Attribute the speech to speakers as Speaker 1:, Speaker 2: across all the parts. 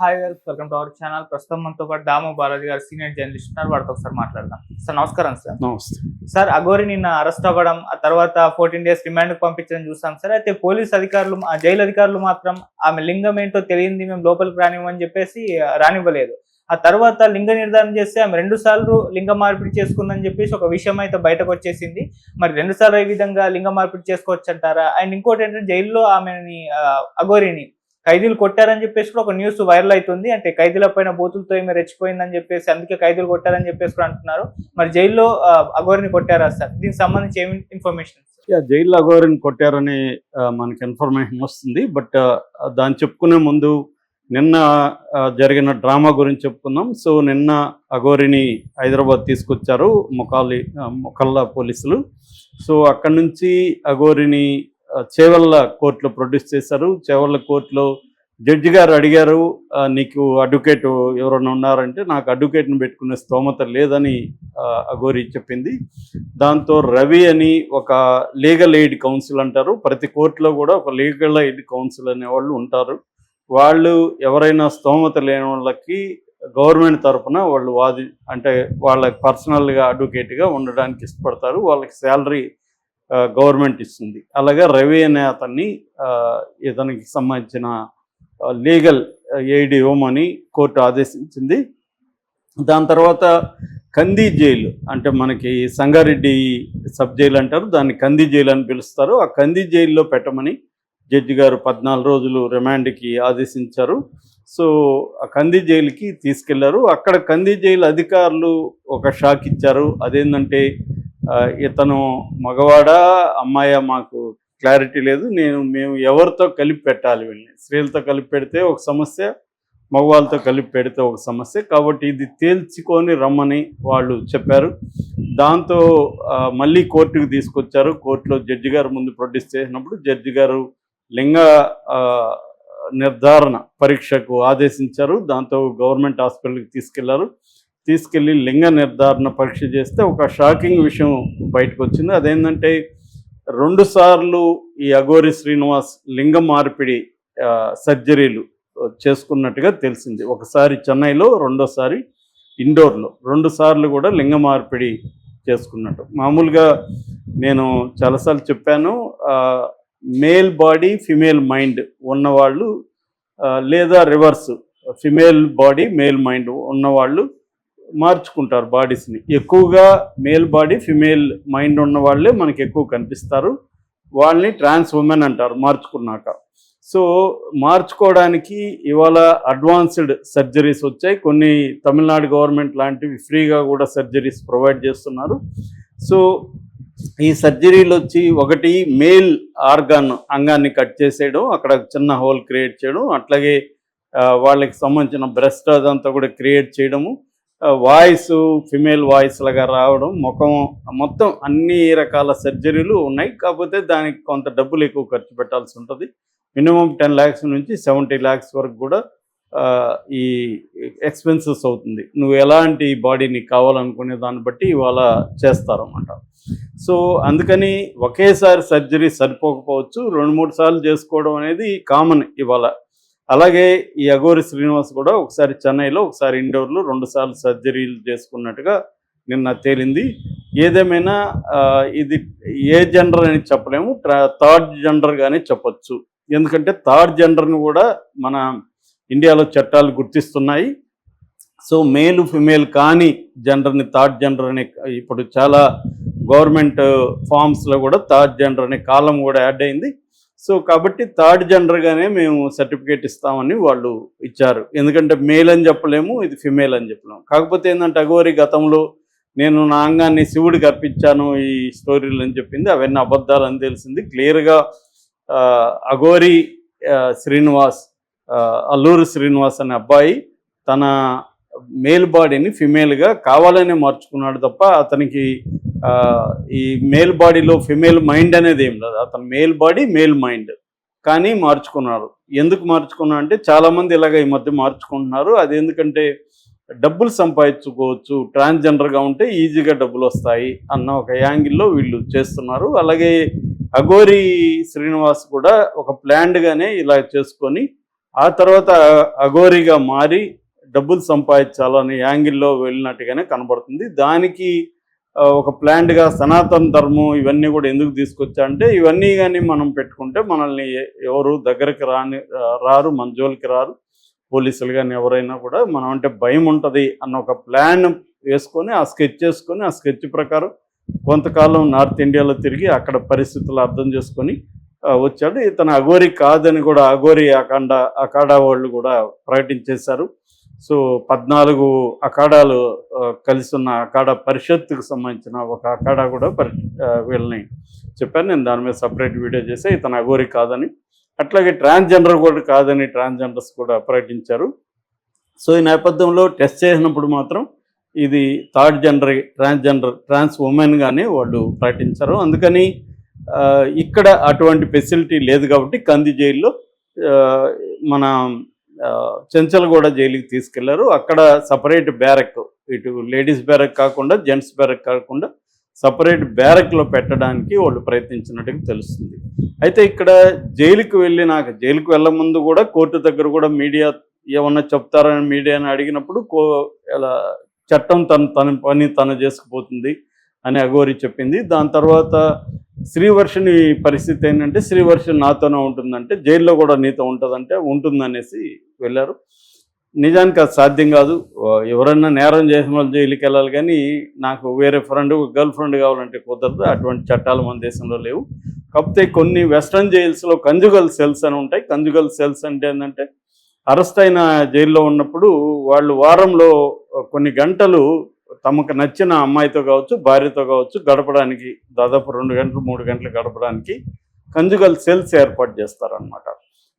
Speaker 1: Hi welcome to our channel ప్రస్తుతం మనతో పాటు దాము బాలాజీ గారు సీనియర్ జర్నలిస్ట్ ఉన్నారు. వారితో ఒకసారి మాట్లాడదాం. సార్ నమస్కారం సార్.
Speaker 2: నమస్తే.
Speaker 1: సార్ అగోరి నిన్న అరెస్ట్ అవ్వడం ఆ తర్వాత ఫోర్టీన్ డేస్ రిమాండ్ పంపించడం చూసాం సార్. అయితే పోలీస్ అధికారులు ఆ జైలు అధికారులు మాత్రం ఆమె లింగం ఏంటో తెలియంది మేము లోపలికి రానివ్వని చెప్పేసి రానివ్వలేదు. ఆ తర్వాత లింగ నిర్ధారణ చేస్తే ఆమె రెండు సార్లు లింగ మార్పిడి చేసుకుందని చెప్పేసి ఒక విషయం అయితే బయటకు వచ్చేసింది. మరి రెండు సార్లు ఈ విధంగా లింగ మార్పిడి చేసుకోవచ్చు అంటారా అండ్ ఇంకోటి ఏంటంటే జైల్లో ఆమెని అఘోరిని ఖైదీలు కొట్టారని చెప్పేసి కూడా ఒక న్యూస్ వైరల్ అవుతుంది. అంటే ఖైదీల పైన బూతులతో ఏమి రెచ్చిపోయిందని చెప్పేసి అందుకే ఖైదీలు కొట్టారని చెప్పేసి కూడా అంటున్నారు. మరి జైల్లో అఘోరిని కొట్టారా సార్? దీనికి సంబంధించి ఏమి ఇన్ఫర్మేషన్
Speaker 2: జైల్లో అఘోరిని కొట్టారని మనకి ఇన్ఫర్మేషన్ వస్తుంది. బట్ దాన్ని చెప్పుకునే ముందు నిన్న జరిగిన డ్రామా గురించి చెప్పుకుందాం. సో నిన్న అఘోరిని హైదరాబాద్ తీసుకొచ్చారు మొకాలి ఆ, మొకల్లా పోలీసులు. సో అక్కడి నుంచి అఘోరిని చేవల్ల కోర్టులో ప్రొడ్యూస్ చేశారు. చేవల్ల కోర్టులో జడ్జి గారు అడిగారు నీకు అడ్వకేట్ ఎవరైనా ఉన్నారంటే నాకు అడ్వకేట్ని పెట్టుకునే స్తోమత లేదని అఘోరి చెప్పింది. దాంతో రవి అని ఒక లీగల్ ఎయిడ్ కౌన్సిల్ అంటారు. ప్రతి కోర్టులో కూడా ఒక లీగల్ ఎయిడ్ కౌన్సిల్ అనే వాళ్ళు ఉంటారు. వాళ్ళు ఎవరైనా స్తోమత లేని వాళ్ళకి గవర్నమెంట్ తరఫున వాళ్ళు వాది అంటే వాళ్ళ పర్సనల్గా అడ్వకేట్గా ఉండడానికి ఇష్టపడతారు. వాళ్ళకి శాలరీ గవర్నమెంట్ ఇస్తుంది. అలాగే రవి అనే అతన్ని ఇతనికి సంబంధించిన లీగల్ ఎయిడ్ ఇవ్వమని కోర్టు ఆదేశించింది. దాని తర్వాత కంది జైలు అంటే మనకి సంగారెడ్డి సబ్ జైలు అంటారు దాన్ని కంది జైలు అని పిలుస్తారు. ఆ కంది జైల్లో పెట్టమని జడ్జి గారు పద్నాలుగు రోజులు రిమాండ్కి ఆదేశించారు. సో ఆ కంది జైలుకి తీసుకెళ్ళారు. అక్కడ కంది జైలు అధికారులు ఒక షాక్ ఇచ్చారు. అదేంటంటే ఇతను మగవాడా అమ్మాయా మాకు క్లారిటీ లేదు. నేను మేము ఎవరితో కలిపి పెట్టాలి వీళ్ళని? స్త్రీలతో కలిపి పెడితే ఒక సమస్య మగవాళ్ళతో కలిపి పెడితే ఒక సమస్య. కాబట్టి ఇది తేల్చుకొని రమ్మని వాళ్ళు చెప్పారు. దాంతో మళ్ళీ కోర్టుకు తీసుకొచ్చారు. కోర్టులో జడ్జి గారు ముందు ప్రొడ్యూస్ చేసినప్పుడు జడ్జి గారు లింగ నిర్ధారణ పరీక్షకు ఆదేశించారు. దాంతో గవర్నమెంట్ హాస్పిటల్కి తీసుకెళ్ళారు. తీసుకెళ్ళి లింగ నిర్ధారణ పరీక్ష చేస్తే ఒక షాకింగ్ విషయం బయటకు వచ్చింది అదేంటంటే రెండుసార్లు ఈ అఘోరి శ్రీనివాస్ లింగ మార్పిడి సర్జరీలు చేసుకున్నట్టుగా తెలిసింది. ఒకసారి చెన్నైలో రెండోసారి ఇండోర్లో. రెండు సార్లు కూడా లింగ మార్పిడి చేసుకున్నట్టు. మామూలుగా నేను చాలాసార్లు చెప్పాను మేల్ బాడీ ఫిమేల్ మైండ్ ఉన్నవాళ్ళు లేదా reverse female body male mind ఉన్నవాళ్ళు మార్చుకుంటారు బాడీస్ని ఎక్కువగా మేల్ బాడీ ఫిమేల్ మైండ్ ఉన్న వాళ్ళే మనకి ఎక్కువ కనిపిస్తారు. వాళ్ళని ట్రాన్స్ ఉమెన్ అంటారు మార్చుకున్నాక. సో మార్చుకోవడానికి ఇవాళ అడ్వాన్స్డ్ సర్జరీస్ వచ్చాయి. కొన్ని తమిళనాడు గవర్నమెంట్ లాంటివి ఫ్రీగా కూడా సర్జరీస్ ప్రొవైడ్ చేస్తున్నారు. సో ఈ సర్జరీలు వచ్చి ఒకటి మేల్ ఆర్గాన్ అంగాన్ని కట్ చేసేయడం అక్కడ చిన్న హోల్ క్రియేట్ చేయడం అట్లాగే వాళ్ళకి సంబంధించిన బ్రెస్ట్ అదంతా కూడా క్రియేట్ చేయడము. వాయిస్ ఫిమేల్ వాయిస్ లాగా రావడం ముఖం మొత్తం అన్ని రకాల సర్జరీలు ఉన్నాయి. కాకపోతే దానికి కొంత డబ్బులు ఎక్కువ ఖర్చు పెట్టాల్సి ఉంటుంది. మినిమం టెన్ ల్యాక్స్ నుంచి సెవెంటీ ల్యాక్స్ వరకు కూడా ఈ ఎక్స్పెన్సెస్ అవుతుంది. నువ్వు ఎలాంటి బాడీని కావాలనుకునే దాన్ని బట్టి ఇవాళ చేస్తారన్నమాట. సో అందుకని ఒకేసారి సర్జరీ సరిపోకపోవచ్చు. రెండు మూడు సార్లు చేసుకోవడం అనేది కామన్ ఇవాళ. అలాగే ఈ అఘోరి శ్రీనివాస్ కూడా ఒకసారి చెన్నైలో ఒకసారి ఇండోర్లో రెండుసార్లు సర్జరీలు చేసుకున్నట్టుగా నిన్న తేలింది. ఏదేమైనా ఇది ఏ జెండర్ అని చెప్పలేము థర్డ్ జెండర్గానే చెప్పొచ్చు. ఎందుకంటే థర్డ్ జెండర్ని కూడా మన ఇండియాలో చట్టాలు గుర్తిస్తున్నాయి. సో మేలు ఫిమేల్ కాని జెండర్ని థర్డ్ జెండర్ అనే ఇప్పుడు చాలా గవర్నమెంట్ ఫామ్స్లో కూడా థర్డ్ జెండర్ అనే కాలం కూడా యాడ్ అయింది. సో కాబట్టి థర్డ్ జెండర్గానే మేము సర్టిఫికేట్ ఇస్తామని వాళ్ళు ఇచ్చారు. ఎందుకంటే మేల్ అని చెప్పలేము ఇది ఫిమేల్ అని చెప్పలేము. కాకపోతే ఏంటంటే అగోరి గతంలో నేను నా అంగాన్ని శివుడికి అర్పించాను ఈ స్టోరీలు అని చెప్పింది అవన్నీ అబద్ధాలు అని తెలిసింది. క్లియర్గా అగోరి శ్రీనివాస్ అల్లూరు శ్రీనివాస్ అనే అబ్బాయి తన మేల్ బాడీని ఫిమేల్గా కావాలనే మార్చుకున్నాడు తప్ప అతనికి ఈ మేల్ బాడీలో ఫిమేల్ మైండ్ అనేది ఏం లేదు. అతను మేల్ బాడీ మేల్ మైండ్. కానీ మార్చుకున్నారు. ఎందుకు మార్చుకున్నారు అంటే చాలామంది ఇలాగ ఈ మధ్య మార్చుకుంటున్నారు. అది ఎందుకంటే డబ్బులు సంపాదించుకోవచ్చు ట్రాన్స్జెండర్గా ఉంటే ఈజీగా డబ్బులు వస్తాయి అన్న ఒక యాంగిల్లో వీళ్ళు చేస్తున్నారు. అలాగే అఘోరి శ్రీనివాస్ కూడా ఒక ప్లాన్డ్గానే ఇలా చేసుకొని ఆ తర్వాత అఘోరిగా మారి డబ్బులు సంపాదించాలనే యాంగిల్లో వెళ్ళినట్టుగానే కనబడుతుంది. దానికి ఒక ప్లాంట్గా సనాతన ధర్మం ఇవన్నీ కూడా ఎందుకు తీసుకొచ్చా అంటే ఇవన్నీ కానీ మనం పెట్టుకుంటే మనల్ని ఎవరు దగ్గరికి రాని రారు మన జోలికి రారు. పోలీసులు కానీ ఎవరైనా కూడా మనం అంటే భయం ఉంటుంది అన్న ఒక ప్లాన్ వేసుకొని ఆ స్కెచ్ చేసుకొని ఆ స్కెచ్ ప్రకారం కొంతకాలం నార్త్ ఇండియాలో తిరిగి అక్కడ పరిస్థితులు అర్థం చేసుకొని వచ్చాడు. ఇతను అఘోరి కాదని కూడా అఘోరి అఖండ అఖాడా వాళ్ళు కూడా ప్రకటించేశారు. సో పద్నాలుగు అఖాడాలు కలిసి ఉన్న అఖాడా పరిషత్తుకు సంబంధించిన ఒక అఖాడా కూడా పరి వీళ్ళని చెప్పాను. నేను దాని మీద సపరేట్ వీడియో చేసి ఇతను అఘోరి కాదని అట్లాగే ట్రాన్స్జెండర్ కూడా కాదని ట్రాన్స్జెండర్స్ కూడా ప్రకటించారు. సో ఈ నేపథ్యంలో టెస్ట్ చేసినప్పుడు మాత్రం ఇది థర్డ్ జెండర్ ట్రాన్స్జెండర్ ట్రాన్స్ ఉమెన్గానే వాళ్ళు ప్రకటించారు. అందుకని ఇక్కడ అటువంటి ఫెసిలిటీ లేదు కాబట్టి కంది జైల్లో మన చెంచలగూడ జైలుకి తీసుకెళ్ళారు. అక్కడ సపరేట్ బ్యారక్ ఇటు లేడీస్ బ్యారక్ కాకుండా జెంట్స్ బ్యారక్ కాకుండా సపరేట్ బ్యారక్లో పెట్టడానికి వాళ్ళు ప్రయత్నించినట్టుగా తెలుస్తుంది. అయితే ఇక్కడ జైలుకు వెళ్ళి నాకు జైలుకు వెళ్ళ ముందు కూడా కోర్టు దగ్గర కూడా మీడియా ఏమన్నా చెప్తారని మీడియాని అడిగినప్పుడు కో ఇలా చట్టం తను తన పని తను చేసుకుపోతుంది అని అఘోరి చెప్పింది. దాని తర్వాత శ్రీవర్షిని పరిస్థితి ఏంటంటే శ్రీవర్షి నాతోనే ఉంటుందంటే జైల్లో కూడా నీతో ఉంటుందంటే ఉంటుందనేసి వెళ్ళారు. నిజానికి అది సాధ్యం కాదు. ఎవరన్నా నేరం చేసిన వాళ్ళు జైలుకి వెళ్ళాలి కానీ నాకు వేరే ఫ్రెండ్ గర్ల్ ఫ్రెండ్ కావాలంటే కుదరదు. అటువంటి చట్టాలు మన దేశంలో లేవు. కాకపోతే కొన్ని వెస్ట్రన్ జైల్స్లో కంజుగల్ సెల్స్ అని ఉంటాయి. కంజుగల్ సెల్స్ అంటే ఏంటంటే అరెస్ట్ అయిన జైల్లో ఉన్నప్పుడు వాళ్ళు వారంలో కొన్ని గంటలు తమకు నచ్చిన అమ్మాయితో కావచ్చు భార్యతో కావచ్చు గడపడానికి దాదాపు రెండు గంటలు మూడు గంటలు గడపడానికి కంజుగల్ సెల్స్ ఏర్పాటు చేస్తారనమాట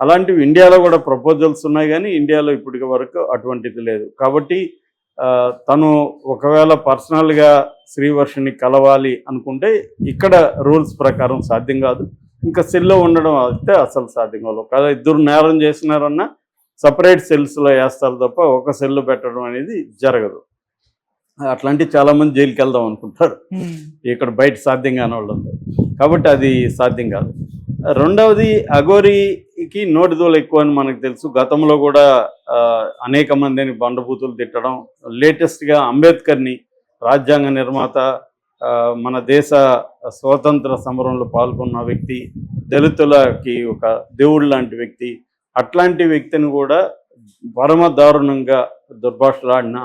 Speaker 2: అలాంటివి ఇండియాలో కూడా ప్రపోజల్స్ ఉన్నాయి కానీ ఇండియాలో ఇప్పటికి వరకు అటువంటిది లేదు. కాబట్టి తను ఒకవేళ పర్సనల్గా శ్రీవర్షిని కలవాలి అనుకుంటే ఇక్కడ రూల్స్ ప్రకారం సాధ్యం కాదు. ఇంకా సెల్లో ఉండడం అయితే అసలు సాధ్యం కాదు. ఒకవేళ ఇద్దరు నేరం చేసినారన్నా సపరేట్ సెల్స్లో వేస్తారు తప్ప ఒక సెల్ పెట్టడం అనేది జరగదు. అట్లాంటి చాలామంది జైలుకి వెళ్దాం అనుకుంటారు ఇక్కడ బయట సాధ్యం కాని వాళ్ళు. కాబట్టి అది సాధ్యం కాదు. రెండవది అఘోరికి నోటి దూల ఎక్కువ అని మనకు తెలుసు. గతంలో కూడా అనేక మందిని బండబూతులు తిట్టడం లేటెస్ట్గా అంబేద్కర్ని రాజ్యాంగ నిర్మాత మన దేశ స్వాతంత్ర సమరంలో పాల్గొన్న వ్యక్తి దళితులకి ఒక దేవుడు లాంటి వ్యక్తి అట్లాంటి వ్యక్తిని కూడా పరమ దారుణంగా దుర్భాషలాడిన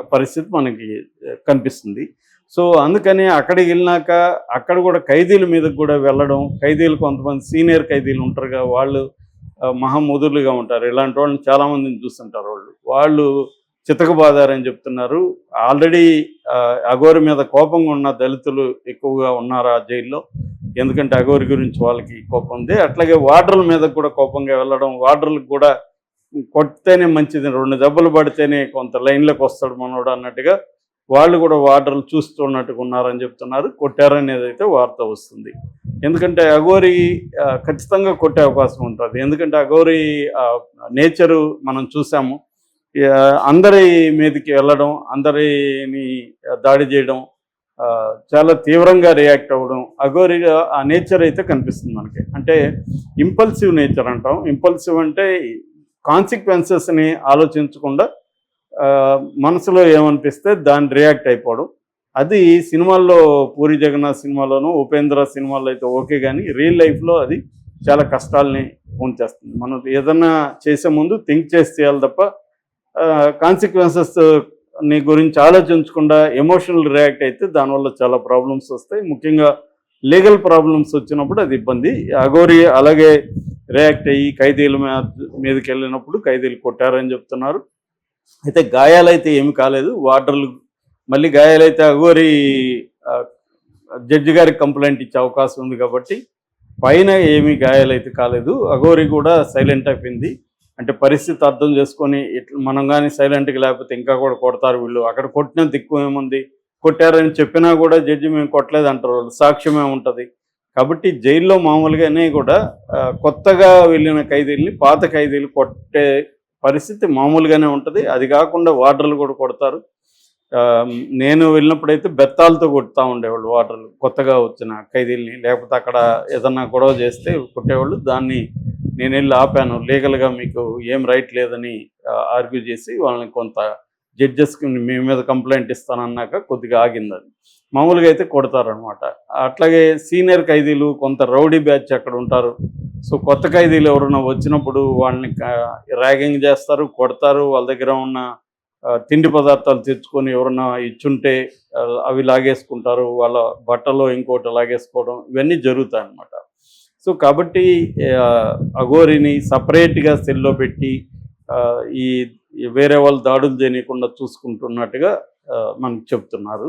Speaker 2: పరిస్థితి మనకి కనిపిస్తుంది. సో అందుకని అక్కడికి వెళ్ళినాక అక్కడ కూడా ఖైదీల మీద కూడా వెళ్ళడం ఖైదీలు కొంతమంది సీనియర్ ఖైదీలు ఉంటారుగా వాళ్ళు ఆ, ఉంటారు. ఇలాంటి వాళ్ళని చాలామందిని చూస్తుంటారు వాళ్ళు. వాళ్ళు చితకబాదారని చెప్తున్నారు. ఆల్రెడీ అఘోరి మీద కోపంగా ఉన్న దళితులు ఎక్కువగా ఉన్నారు ఆ జైల్లో? ఎందుకంటే అఘోరి గురించి వాళ్ళకి కోపం ఉంది. అట్లాగే వార్డర్ల మీద కూడా కోపంగా వెళ్ళడం వార్డర్లకు కూడా కొడితేనే మంచిది రెండు దెబ్బలు పడితేనే కొంత లైన్లోకి వస్తాడు మనోడు అన్నట్టుగా వాళ్ళు కూడా వార్డర్లు చూస్తున్నట్టుగా ఉన్నారని చెప్తున్నారు. కొట్టారనేది అయితే వార్త వస్తుంది. ఎందుకంటే అఘోరి ఖచ్చితంగా కొట్టే అవకాశం ఉంటుంది. ఎందుకంటే అఘోరి నేచరు మనం చూసాము. అందరి మీదకి వెళ్ళడం అందరిని దాడి చేయడం చాలా తీవ్రంగా రియాక్ట్ అవ్వడం అఘోరిగా ఆ నేచర్ అయితే కనిపిస్తుంది మనకి. అంటే ఇంపల్సివ్ నేచర్ అంటాం. ఇంపల్సివ్ అంటే కాన్సిక్వెన్సెస్ని ఆలోచించకుండా మనసులో ఏమనిపిస్తే దాన్ని రియాక్ట్ అయిపోవడం. అది సినిమాల్లో పూరి జగన్నాథ్ సినిమాలోనూ ఉపేంద్ర సినిమాల్లో అయితే ఓకే కానీ రియల్ లైఫ్లో అది చాలా కష్టాలని ఉంచేస్తుంది మనం ఏదన్నా చేసే ముందు థింక్ చేసి చేయాలి తప్ప కాన్సిక్వెన్సెస్ నీ గురించి ఆలోచించకుండా ఎమోషనల్ రియాక్ట్ అయితే దానివల్ల చాలా ప్రాబ్లమ్స్ వస్తాయి. ముఖ్యంగా లీగల్ ప్రాబ్లమ్స్ వచ్చినప్పుడు అది ఇబ్బంది. అఘోరి అలాగే రియాక్ట్ అయ్యి ఖైదీల మీద మీదకి వెళ్ళినప్పుడు ఖైదీలు కొట్టారని చెప్తున్నారు. అయితే గాయాలైతే ఏమి కాలేదు. వార్డర్లు మళ్ళీ గాయాలైతే అఘోరి జడ్జి గారికి కంప్లైంట్ ఇచ్చే అవకాశం ఉంది కాబట్టి పైన ఏమీ గాయాలైతే కాలేదు. అఘోరి కూడా సైలెంట్ అయిపోయింది. అంటే పరిస్థితి అర్థం చేసుకొని ఇట్లా మనం కానీ సైలెంట్గా లేకపోతే ఇంకా కూడా కొడతారు వీళ్ళు. అక్కడ కొట్టినంత ఎక్కువ ఏముంది? కొట్టారని చెప్పినా కూడా జడ్జి మేము కొట్టలేదు అంటారు వాళ్ళు. సాక్ష్యమే ఉంటుంది. కాబట్టి జైల్లో మామూలుగానే కూడా కొత్తగా వెళ్ళిన ఖైదీల్ని పాత ఖైదీలు కొట్టే పరిస్థితి మామూలుగానే ఉంటుంది. అది కాకుండా వాటర్లు కూడా కొడతారు. నేను వెళ్ళినప్పుడైతే బెత్తాలతో కొడుతూ ఉండేవాళ్ళు వాటర్లు కొత్తగా వచ్చిన ఖైదీల్ని. లేకపోతే అక్కడ ఏదన్నా గొడవ చేస్తే కొట్టేవాళ్ళు. దాన్ని నేను వెళ్ళి ఆపాను. లీగల్గా మీకు ఏం రైట్ లేదని ఆర్గ్యూ చేసి వాళ్ళని కొంత జడ్జెస్కి మీ మీద కంప్లైంట్ ఇస్తానన్నాక కొద్దిగా ఆగింది అది. మామూలుగా అయితే కొడతారనమాట అట్లాగే సీనియర్ ఖైదీలు కొంత రౌడీ బ్యాచ్ అక్కడ ఉంటారు. సో కొత్త ఖైదీలు ఎవరైనా వచ్చినప్పుడు వాళ్ళని ర్యాగింగ్ చేస్తారు కొడతారు. వాళ్ళ దగ్గర ఉన్న తిండి పదార్థాలు తెచ్చుకొని ఎవరన్నా ఇచ్చుంటే అవి లాగేసుకుంటారు. వాళ్ళ బట్టలో ఇంకోటి లాగేసుకోవడం ఇవన్నీ జరుగుతాయి అన్నమాట సో కాబట్టి అఘోరిని సపరేట్గా సెల్లో పెట్టి ఈ వేరే వాళ్ళు దాడులు చేయకుండా చూసుకుంటున్నట్టుగా మనకు చెప్తున్నారు.